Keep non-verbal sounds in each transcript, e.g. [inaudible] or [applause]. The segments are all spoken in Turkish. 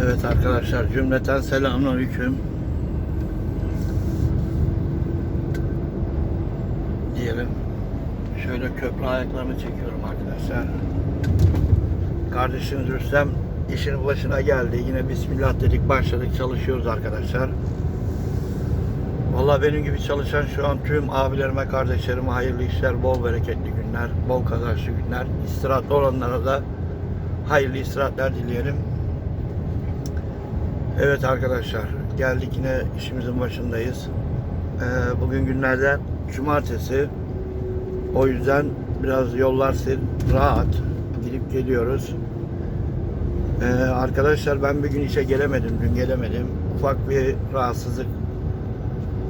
Evet arkadaşlar cümleten selamünaleyküm. Diyelim. Şöyle köprü ayaklarını çekiyorum arkadaşlar. Kardeşiniz Rüstem işin başına geldi. Yine Bismillah dedik başladık çalışıyoruz arkadaşlar. Vallahi benim gibi çalışan şu an tüm abilerime, kardeşlerime hayırlı işler, bol bereketli günler, bol kazançlı günler. İstirahatlı olanlara da hayırlı istirahatler dileyelim. Evet arkadaşlar geldik yine işimizin başındayız. Ee, bugün günlerden cumartesi. O yüzden biraz yollar rahat. Gidip geliyoruz. Ee, arkadaşlar ben bir gün işe gelemedim. Dün gelemedim. Ufak bir rahatsızlık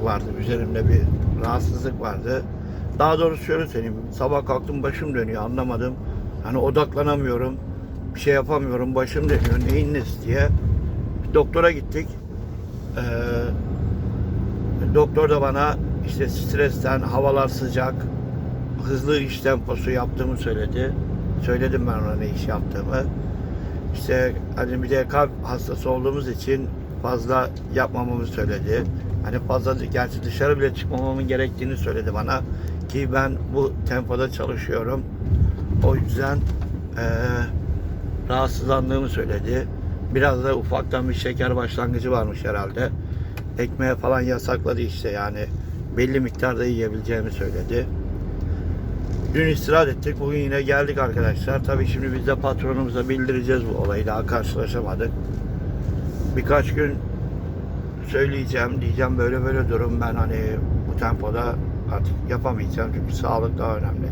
vardı. Üzerimde bir rahatsızlık vardı. Daha doğrusu şöyle söyleyeyim. Sabah kalktım başım dönüyor anlamadım. Hani odaklanamıyorum. Bir şey yapamıyorum. Başım dönüyor. Neyin nesi diye. Doktora gittik. Ee, doktor da bana işte stresten, havalar sıcak, hızlı iş temposu yaptığımı söyledi. Söyledim ben ona ne iş yaptığımı. İşte hani bir de kalp hastası olduğumuz için fazla yapmamamı söyledi. Hani fazla gerçi dışarı bile çıkmamamın gerektiğini söyledi bana. Ki ben bu tempoda çalışıyorum. O yüzden eee rahatsızlandığımı söyledi. Biraz da ufaktan bir şeker başlangıcı varmış herhalde. Ekmeğe falan yasakladı işte yani. Belli miktarda yiyebileceğimi söyledi. Dün istirahat ettik. Bugün yine geldik arkadaşlar. Tabii şimdi biz de patronumuza bildireceğiz bu olayı. Daha karşılaşamadık. Birkaç gün söyleyeceğim. Diyeceğim böyle böyle durum. Ben hani bu tempoda artık yapamayacağım. Çünkü sağlık daha önemli.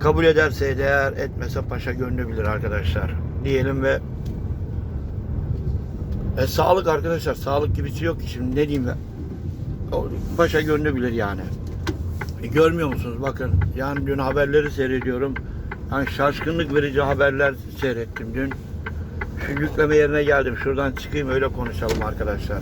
Kabul ederse eğer etmese paşa gönlü bilir arkadaşlar. Diyelim ve e, sağlık arkadaşlar. Sağlık gibisi yok ki şimdi ne diyeyim ben. O, Paşa gönlü bilir yani. E, görmüyor musunuz? Bakın yani dün haberleri seyrediyorum. Yani şaşkınlık verici haberler seyrettim dün. Şu yükleme yerine geldim. Şuradan çıkayım öyle konuşalım arkadaşlar.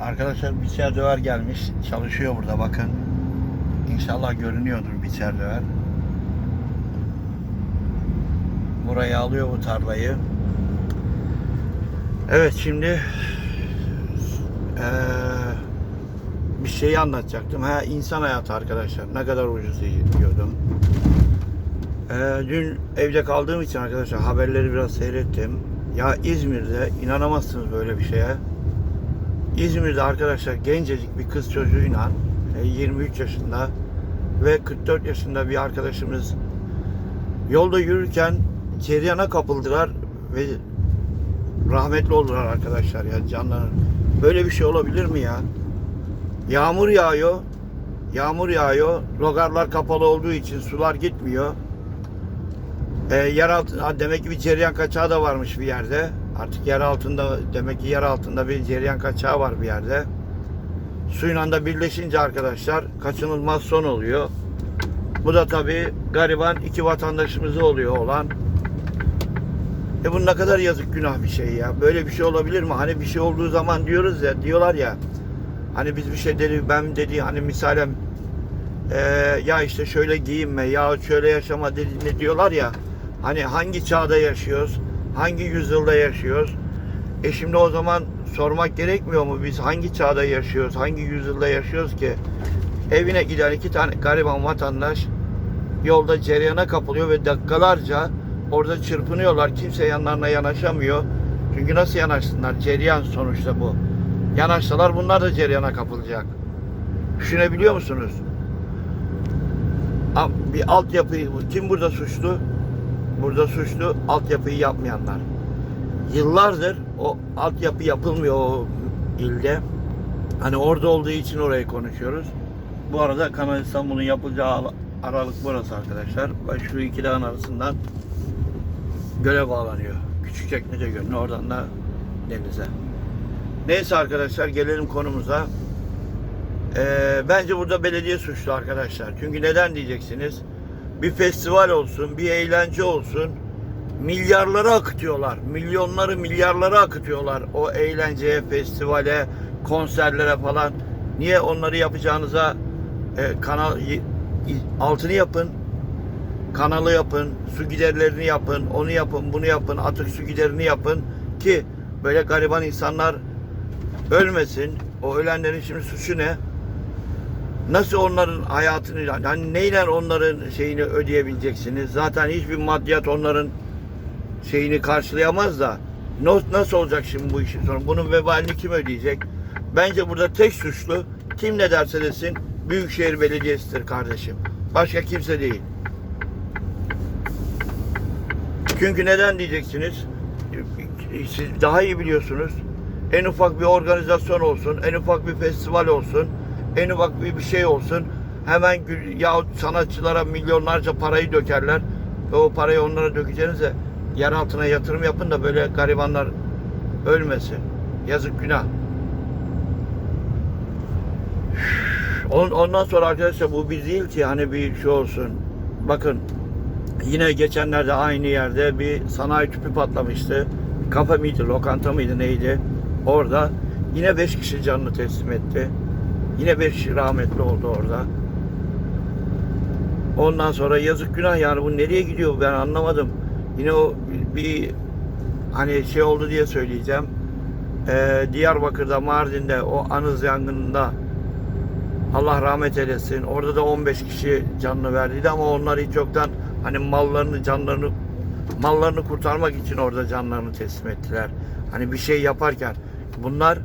Arkadaşlar biçer döver gelmiş. Çalışıyor burada bakın. İnşallah görünüyordur biçer döver. Burayı alıyor bu tarlayı. Evet şimdi eee, bir şeyi anlatacaktım. Ha insan hayatı arkadaşlar. Ne kadar ucuz diyordum. Eee, dün evde kaldığım için arkadaşlar haberleri biraz seyrettim. Ya İzmir'de inanamazsınız böyle bir şeye. İzmir'de arkadaşlar gencecik bir kız çocuğuyla e, 23 yaşında ve 44 yaşında bir arkadaşımız yolda yürürken ceryana kapıldılar ve rahmetli oldular arkadaşlar ya canlar. Böyle bir şey olabilir mi ya? Yağmur yağıyor. Yağmur yağıyor. Logarlar kapalı olduğu için sular gitmiyor. E, yer altı, ha, demek ki bir ceryan kaçağı da varmış bir yerde. Artık yer altında demek ki yer altında bir ceryan kaçağı var bir yerde. Suyla da birleşince arkadaşlar kaçınılmaz son oluyor. Bu da tabii gariban iki vatandaşımızı oluyor olan. E bu ne kadar yazık günah bir şey ya. Böyle bir şey olabilir mi? Hani bir şey olduğu zaman diyoruz ya, diyorlar ya. Hani biz bir şey dedi, ben dedi hani misalem e, ya işte şöyle giyinme ya şöyle yaşama dediğini diyorlar ya. Hani hangi çağda yaşıyoruz? Hangi yüzyılda yaşıyoruz? E şimdi o zaman sormak gerekmiyor mu? Biz hangi çağda yaşıyoruz? Hangi yüzyılda yaşıyoruz ki? Evine giden iki tane gariban vatandaş yolda ceryana kapılıyor ve dakikalarca orada çırpınıyorlar. Kimse yanlarına yanaşamıyor. Çünkü nasıl yanaşsınlar? Ceryan sonuçta bu. Yanaşsalar bunlar da ceryana kapılacak. Düşünebiliyor musunuz? Bir altyapıyı kim burada suçlu? Burada suçlu altyapıyı yapmayanlar. Yıllardır o altyapı yapılmıyor o ilde. Hani orada olduğu için orayı konuşuyoruz. Bu arada Kanal İstanbul'un yapılacağı al- aralık burası arkadaşlar. Şu iki dağın arasından göle bağlanıyor. Küçükçekmece Gölü'ne oradan da denize. Neyse arkadaşlar gelelim konumuza. Ee, bence burada belediye suçlu arkadaşlar. Çünkü neden diyeceksiniz? Bir festival olsun, bir eğlence olsun. Milyarları akıtıyorlar. Milyonları, milyarları akıtıyorlar. O eğlenceye, festivale, konserlere falan. Niye onları yapacağınıza e, kanal altını yapın. Kanalı yapın, su giderlerini yapın, onu yapın, bunu yapın, atık su giderini yapın ki böyle gariban insanlar ölmesin. O ölenlerin şimdi suçu ne? Nasıl onların hayatını, yani neyle onların şeyini ödeyebileceksiniz? Zaten hiçbir maddiyat onların şeyini karşılayamaz da nasıl olacak şimdi bu işin sonu? Bunun vebalini kim ödeyecek? Bence burada tek suçlu kim ne derse desin Büyükşehir Belediyesi'dir kardeşim. Başka kimse değil. Çünkü neden diyeceksiniz? Siz daha iyi biliyorsunuz. En ufak bir organizasyon olsun, en ufak bir festival olsun, en ufak bir şey olsun. Hemen yahut sanatçılara milyonlarca parayı dökerler. Ve o parayı onlara dökeceğinize yer altına yatırım yapın da böyle garibanlar ölmesin. Yazık günah. On- Ondan sonra arkadaşlar bu bir değil ki hani bir şey olsun. Bakın yine geçenlerde aynı yerde bir sanayi tüpü patlamıştı. Kafe miydi, lokanta mıydı neydi? Orada yine 5 kişi canını teslim etti. Yine 5 kişi rahmetli oldu orada. Ondan sonra yazık günah yani bu nereye gidiyor ben anlamadım. Yine o bir, hani şey oldu diye söyleyeceğim. Ee, Diyarbakır'da, Mardin'de o anız yangınında Allah rahmet eylesin. Orada da 15 kişi canını verdiydi ama onlar hiç yoktan hani mallarını, canlarını mallarını kurtarmak için orada canlarını teslim ettiler. Hani bir şey yaparken bunlar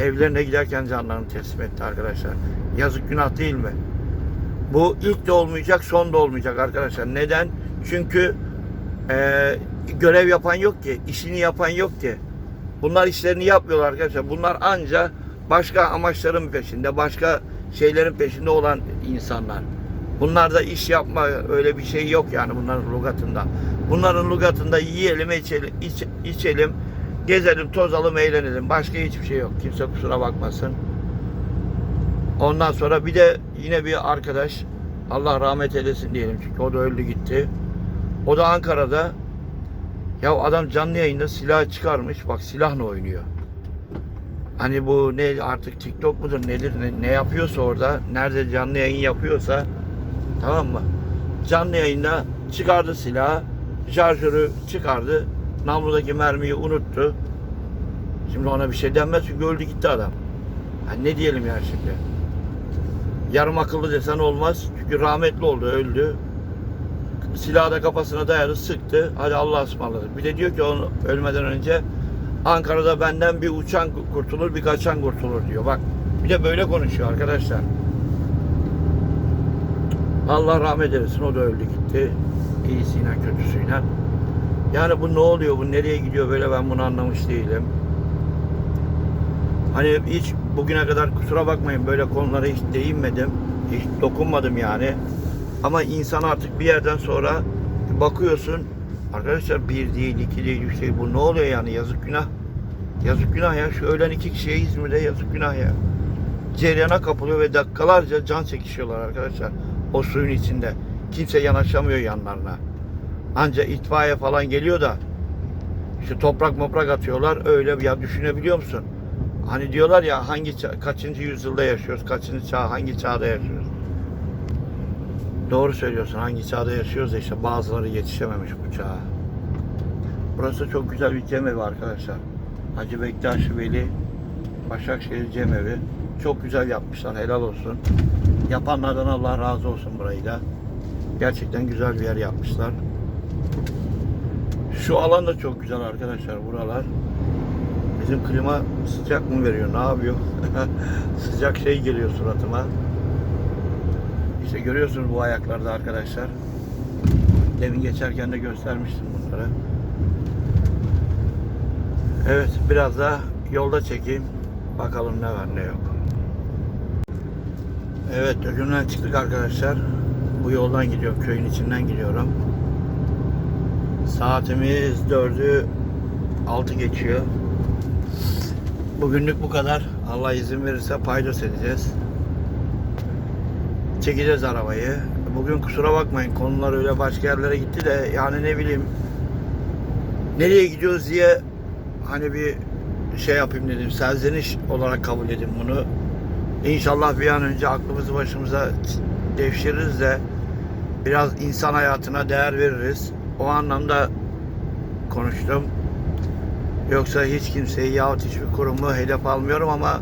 evlerine giderken canlarını teslim etti arkadaşlar. Yazık günah değil mi? Bu ilk de olmayacak, son da olmayacak arkadaşlar. Neden? Çünkü eee, görev yapan yok ki, işini yapan yok ki. Bunlar işlerini yapmıyorlar arkadaşlar. Bunlar anca başka amaçların peşinde, başka şeylerin peşinde olan insanlar. Bunlarda iş yapma öyle bir şey yok yani bunların lugatında. Bunların lugatında yiyelim, içelim, iç, içelim, gezelim, tozalım, eğlenelim. Başka hiçbir şey yok. Kimse kusura bakmasın. Ondan sonra bir de yine bir arkadaş Allah rahmet eylesin diyelim çünkü o da öldü gitti. O da Ankara'da ya adam canlı yayında silah çıkarmış. Bak silahla oynuyor. Hani bu ne artık TikTok mudur nedir ne, ne yapıyorsa orada nerede canlı yayın yapıyorsa tamam mı? Canlı yayında çıkardı silahı, şarjörü çıkardı, namludaki mermiyi unuttu. Şimdi ona bir şey denmez çünkü öldü gitti adam. Ha ne diyelim ya şimdi? Yarım akıllı desen olmaz. Çünkü rahmetli oldu, öldü. Silahı da kafasına dayadı, sıktı. Hadi Allah'a ısmarladık. Bir de diyor ki onu ölmeden önce Ankara'da benden bir uçan kurtulur, bir kaçan kurtulur diyor. Bak bir de böyle konuşuyor arkadaşlar. Allah rahmet eylesin. O da öldü gitti. İyisiyle kötüsüyle. Yani bu ne oluyor? Bu nereye gidiyor böyle ben bunu anlamış değilim. Hani hiç bugüne kadar kusura bakmayın böyle konulara hiç değinmedim. Hiç dokunmadım yani. Ama insan artık bir yerden sonra bakıyorsun arkadaşlar bir değil iki değil üç değil bu ne oluyor yani yazık günah. Yazık günah ya şu ölen iki kişiye İzmir'de yazık günah ya. Ceryana kapılıyor ve dakikalarca can çekişiyorlar arkadaşlar. O suyun içinde. Kimse yanaşamıyor yanlarına. Anca itfaiye falan geliyor da işte toprak moprak atıyorlar öyle ya düşünebiliyor musun? Hani diyorlar ya hangi ça- kaçıncı yüzyılda yaşıyoruz, kaçıncı çağ, hangi çağda yaşıyoruz? Doğru söylüyorsun. Hangi çağda yaşıyoruz da işte bazıları yetişememiş bu çağa. Burası çok güzel bir cemevi arkadaşlar. Hacı Bektaş Veli Başakşehir Cemevi. Çok güzel yapmışlar. Helal olsun. Yapanlardan Allah razı olsun burayı da. Gerçekten güzel bir yer yapmışlar. Şu alan da çok güzel arkadaşlar buralar. Bizim klima sıcak mı veriyor? Ne yapıyor? [laughs] sıcak şey geliyor suratıma. İşte görüyorsunuz bu ayaklarda arkadaşlar. Demin geçerken de göstermiştim bunları. Evet biraz da yolda çekeyim. Bakalım ne var ne yok. Evet dökümden çıktık arkadaşlar. Bu yoldan gidiyorum. Köyün içinden gidiyorum. Saatimiz 4'ü 6 geçiyor. Bugünlük bu kadar. Allah izin verirse paydos edeceğiz. Çekeceğiz arabayı. Bugün kusura bakmayın konular öyle başka yerlere gitti de yani ne bileyim nereye gidiyoruz diye hani bir şey yapayım dedim. Serzeniş olarak kabul edin bunu. İnşallah bir an önce aklımızı başımıza devşiririz de biraz insan hayatına değer veririz. O anlamda konuştum. Yoksa hiç kimseyi yahut hiçbir kurumu hedef almıyorum ama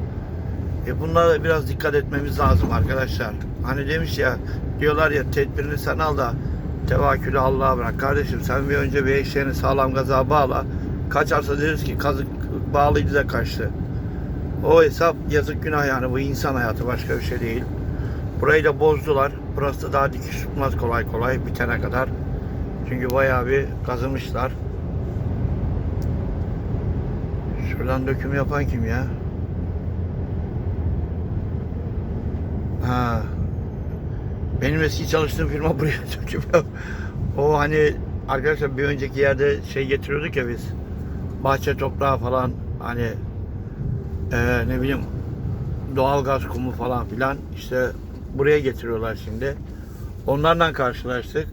e bunlara da biraz dikkat etmemiz lazım arkadaşlar. Hani demiş ya diyorlar ya tedbirini sen al da tevakkülü Allah'a bırak. Kardeşim sen bir önce bir eşeğini sağlam gaza bağla. Kaçarsa deriz ki kazık bağlıydı da kaçtı. O hesap yazık günah yani bu insan hayatı başka bir şey değil. Burayı da bozdular. Burası da daha dikiş tutmaz kolay kolay bitene kadar. Çünkü bayağı bir kazımışlar. Şuradan döküm yapan kim ya? Ha. Benim eski çalıştığım firma [laughs] buraya döküm yap. O hani arkadaşlar bir önceki yerde şey getiriyorduk ya biz. Bahçe toprağı falan hani eee, ne bileyim doğalgaz kumu falan filan işte buraya getiriyorlar şimdi. Onlarla karşılaştık.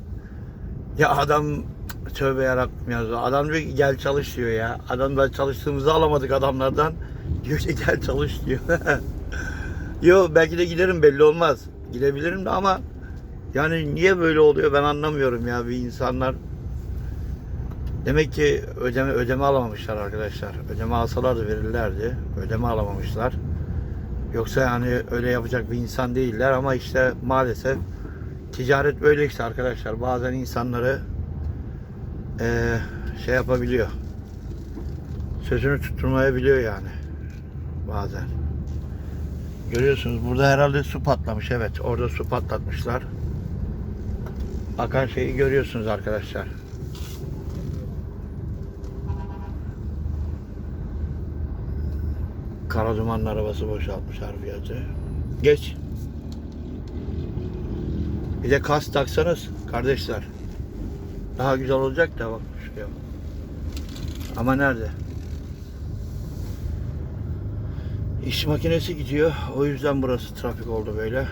Ya adam tövbe yarabbim ya. Adam diyor ki gel çalış diyor ya. Adam ben çalıştığımızı alamadık adamlardan. [laughs] Diyor ki gel çalış diyor. [laughs] Yo belki de giderim belli olmaz. Gidebilirim de ama yani niye böyle oluyor ben anlamıyorum ya bir insanlar Demek ki ödeme ödeme alamamışlar arkadaşlar. Ödeme alsalardı verirlerdi. Ödeme alamamışlar. Yoksa yani öyle yapacak bir insan değiller ama işte maalesef ticaret böyle işte arkadaşlar. Bazen insanları eee, şey yapabiliyor. Sözünü tutturmayabiliyor yani. Bazen. Görüyorsunuz burada herhalde su patlamış. Evet orada su patlatmışlar. Akan şeyi görüyorsunuz arkadaşlar. Kara dumanın arabası boşaltmış harfiyatı. Geç. Bir de kas taksanız kardeşler. Daha güzel olacak da bak şuraya. Ama nerede? İş makinesi gidiyor. O yüzden burası trafik oldu böyle.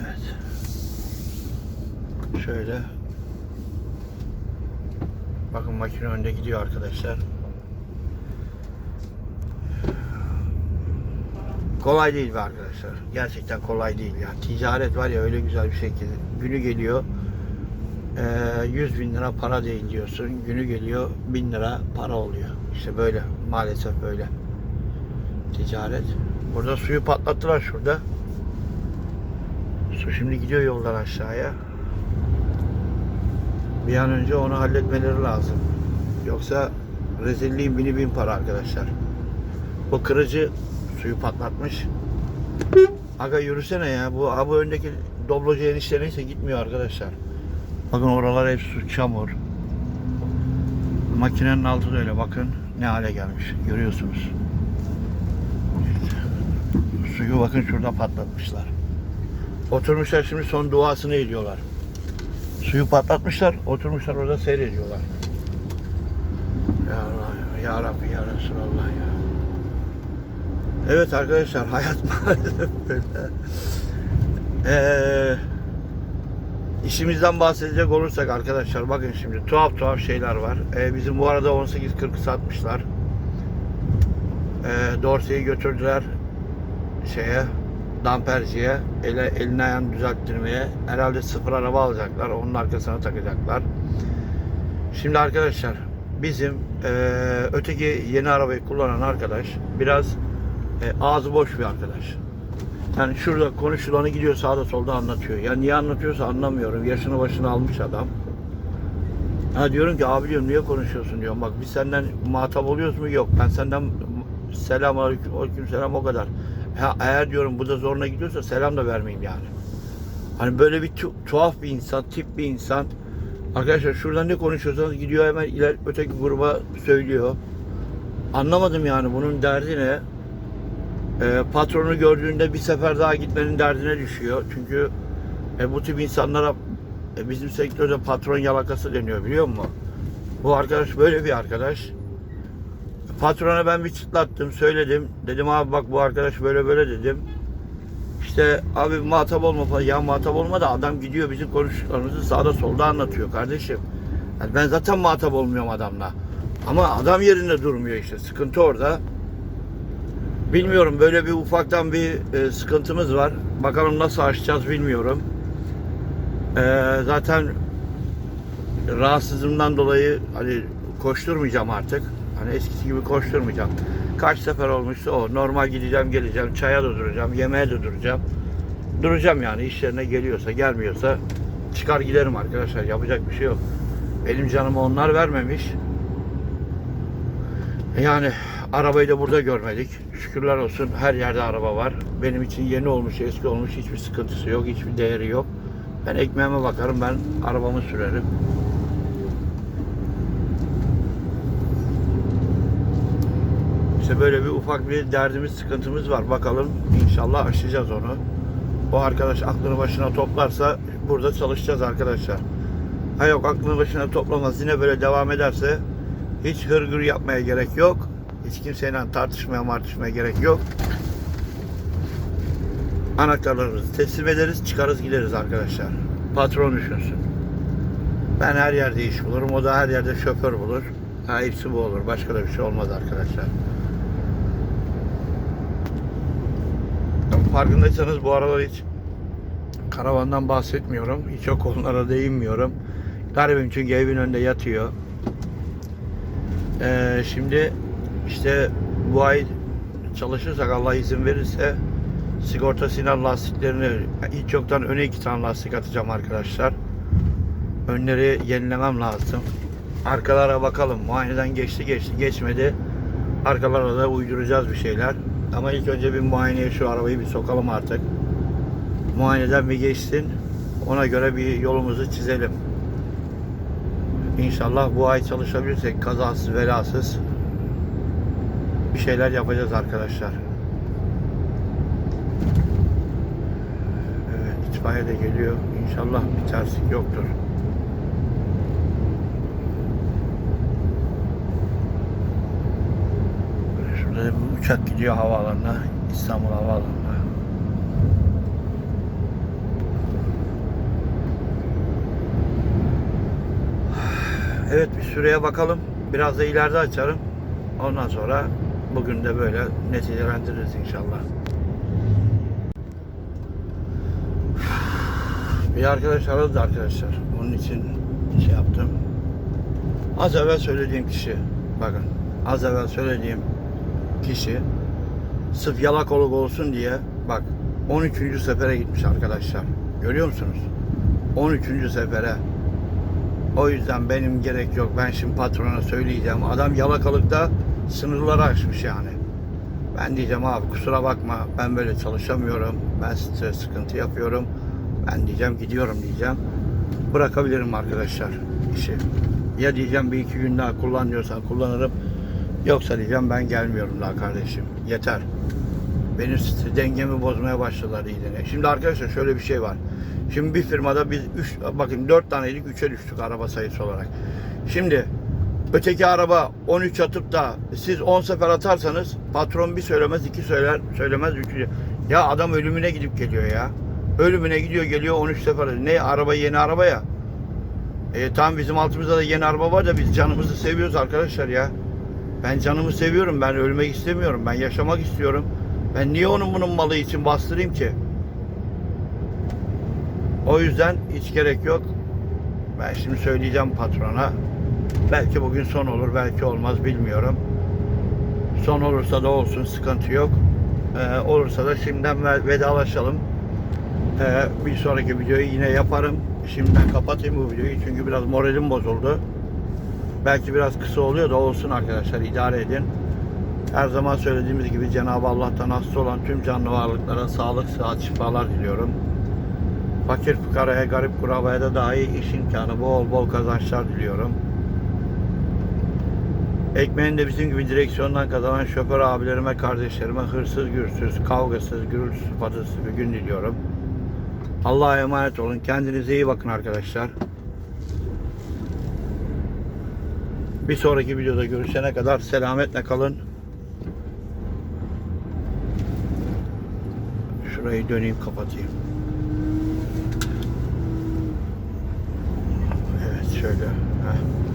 Evet. Şöyle. Bakın makine önde gidiyor arkadaşlar. Kolay değil be arkadaşlar. Gerçekten kolay değil ya. Ticaret var ya öyle güzel bir ki günü geliyor eee, 100 bin lira para değil diyorsun. Günü geliyor 1000 lira para oluyor. İşte böyle maalesef böyle. Ticaret. Burada suyu patlattılar şurada. Su şimdi gidiyor yoldan aşağıya. Bir an önce onu halletmeleri lazım. Yoksa rezilliğin bini bin para arkadaşlar. Bu kırıcı suyu patlatmış. Aga yürüsene ya. Bu abi öndeki doblocu enişte neyse gitmiyor arkadaşlar. Bakın oralar hep su, çamur. Makinenin altı da öyle bakın ne hale gelmiş. Görüyorsunuz. Suyu bakın şurada patlatmışlar. Oturmuşlar şimdi son duasını ediyorlar. Suyu patlatmışlar, oturmuşlar orada seyrediyorlar. Ya Allah, ya Rabbi, ya Resulallah ya. Evet arkadaşlar hayat [laughs] maalesef böyle. Ee, işimizden bahsedecek olursak arkadaşlar bakın şimdi tuhaf tuhaf şeyler var. Ee, bizim bu arada 18.40 satmışlar. Ee, Dorsey'i götürdüler şeye damperciye ele, elini ayağını düzelttirmeye herhalde sıfır araba alacaklar onun arkasına takacaklar şimdi arkadaşlar bizim eee, öteki yeni arabayı kullanan arkadaş biraz e, ağzı boş bir arkadaş yani şurada konuşulanı gidiyor sağda solda anlatıyor ya niye anlatıyorsa anlamıyorum yaşını başını almış adam Ha diyorum ki abi diyorum niye konuşuyorsun diyorum. Bak biz senden muhatap oluyoruz mu? Yok. Ben senden selam aleyküm, aleyküm selam o kadar. Ha, eğer diyorum bu da zoruna gidiyorsa selam da vermeyeyim yani. Hani böyle bir tu- tuhaf bir insan, tip bir insan. Arkadaşlar şuradan ne konuşuyorsanız gidiyor hemen iler öteki gruba söylüyor. Anlamadım yani bunun derdi ne? Ee, patronu gördüğünde bir sefer daha gitmenin derdine düşüyor. Çünkü e, bu tip insanlara e, bizim sektörde patron yalakası deniyor biliyor musun? Bu arkadaş böyle bir arkadaş. Patrona ben bir çıtlattım, söyledim. Dedim abi bak bu arkadaş böyle böyle dedim. İşte abi muhatap olma falan. Ya muhatap olma da adam gidiyor bizim konuştuklarımızı sağda solda anlatıyor kardeşim. Yani ben zaten muhatap olmuyorum adamla. Ama adam yerinde durmuyor işte. Sıkıntı orada. Bilmiyorum böyle bir ufaktan bir e, sıkıntımız var. Bakalım nasıl aşacağız bilmiyorum. Ee, zaten rahatsızlığımdan dolayı hani koşturmayacağım artık. Hani eskisi gibi koşturmayacağım. Kaç sefer olmuşsa o. Normal gideceğim geleceğim. Çaya da duracağım. Yemeğe de duracağım. Duracağım yani iş yerine geliyorsa gelmiyorsa çıkar giderim arkadaşlar. Yapacak bir şey yok. Benim canımı onlar vermemiş. Yani arabayı da burada görmedik. Şükürler olsun her yerde araba var. Benim için yeni olmuş, eski olmuş hiçbir sıkıntısı yok, hiçbir değeri yok. Ben ekmeğime bakarım, ben arabamı sürerim. İşte böyle bir ufak bir derdimiz, sıkıntımız var. Bakalım inşallah aşacağız onu. O arkadaş aklını başına toplarsa burada çalışacağız arkadaşlar. Ha yok aklını başına toplamaz yine böyle devam ederse hiç hırgür yapmaya gerek yok. Hiç kimseyle tartışmaya martışmaya gerek yok. Anahtarlarımızı teslim ederiz, çıkarız gideriz arkadaşlar. Patron düşünsün. Ben her yerde iş bulurum, o da her yerde şoför bulur. Ha hepsi bu olur, başka da bir şey olmaz arkadaşlar. Farkındaysanız bu aralar hiç karavandan bahsetmiyorum. Hiç o konulara değinmiyorum. Garibim çünkü evin önünde yatıyor. Ee, şimdi işte bu ay çalışırsak Allah izin verirse sigorta sinan lastiklerini hiç yoktan öne iki tane lastik atacağım arkadaşlar. Önleri yenilemem lazım. Arkalara bakalım. Muayeneden geçti geçti geçmedi. Arkalara da uyduracağız bir şeyler. Ama ilk önce bir muayeneye şu arabayı bir sokalım artık. Muayeneden bir geçsin. Ona göre bir yolumuzu çizelim. İnşallah bu ay çalışabilirsek kazasız belasız bir şeyler yapacağız arkadaşlar. Evet itfaiye de geliyor. İnşallah bir terslik yoktur. Şurada da bir uçak gidiyor havaalanına. İstanbul Havaalanı'na. Evet bir süreye bakalım. Biraz da ileride açarım. Ondan sonra bugün de böyle neticelendiririz inşallah. Bir arkadaş aradı arkadaşlar. Onun için şey yaptım. Az evvel söylediğim kişi, bakın az evvel söylediğim kişi sırf yalakoluk olsun diye bak 13. sefere gitmiş arkadaşlar. Görüyor musunuz? 13. sefere. O yüzden benim gerek yok. Ben şimdi patrona söyleyeceğim. Adam yalakalıkta sınırları aşmış yani. Ben diyeceğim abi kusura bakma ben böyle çalışamıyorum. Ben stres sıkıntı yapıyorum. Ben diyeceğim gidiyorum diyeceğim. Bırakabilirim arkadaşlar işi. Ya diyeceğim bir iki gün daha kullan diyorsan kullanırım. Yoksa diyeceğim ben gelmiyorum daha kardeşim. Yeter. Benim dengemi bozmaya başladılar iyiden. Şimdi arkadaşlar şöyle bir şey var. Şimdi bir firmada biz üç, bakın dört taneydik üçe düştük araba sayısı olarak. Şimdi öteki araba 13 atıp da siz 10 sefer atarsanız patron bir söylemez iki söyler söylemez üçü. Ya adam ölümüne gidip geliyor ya. Ölümüne gidiyor geliyor 13 sefer. Ne araba yeni araba ya. E, tam bizim altımızda da yeni araba var da biz canımızı seviyoruz arkadaşlar ya. Ben canımı seviyorum. Ben ölmek istemiyorum. Ben yaşamak istiyorum. Ben niye onun bunun malı için bastırayım ki? O yüzden hiç gerek yok. Ben şimdi söyleyeceğim patrona. Belki bugün son olur, belki olmaz bilmiyorum. Son olursa da olsun, sıkıntı yok. Ee, olursa da şimdiden ve- vedalaşalım. Ee, bir sonraki videoyu yine yaparım. Şimdiden kapatayım bu videoyu çünkü biraz moralim bozuldu. Belki biraz kısa oluyor da olsun arkadaşlar idare edin. Her zaman söylediğimiz gibi Cenab-ı Allah'tan hasta olan tüm canlı varlıklara sağlık, sıhhat, şifalar diliyorum. Fakir fukaraya, garip kurabaya da dahi iş imkanı, bol bol kazançlar diliyorum. Ekmeğini de bizim gibi direksiyondan kazanan şoför abilerime, kardeşlerime hırsız, gürsüz, kavgasız, gürültüsüz, patırsız bir gün diliyorum. Allah'a emanet olun. Kendinize iyi bakın arkadaşlar. Bir sonraki videoda görüşene kadar selametle kalın. Şurayı döneyim kapatayım. Evet şöyle. Heh.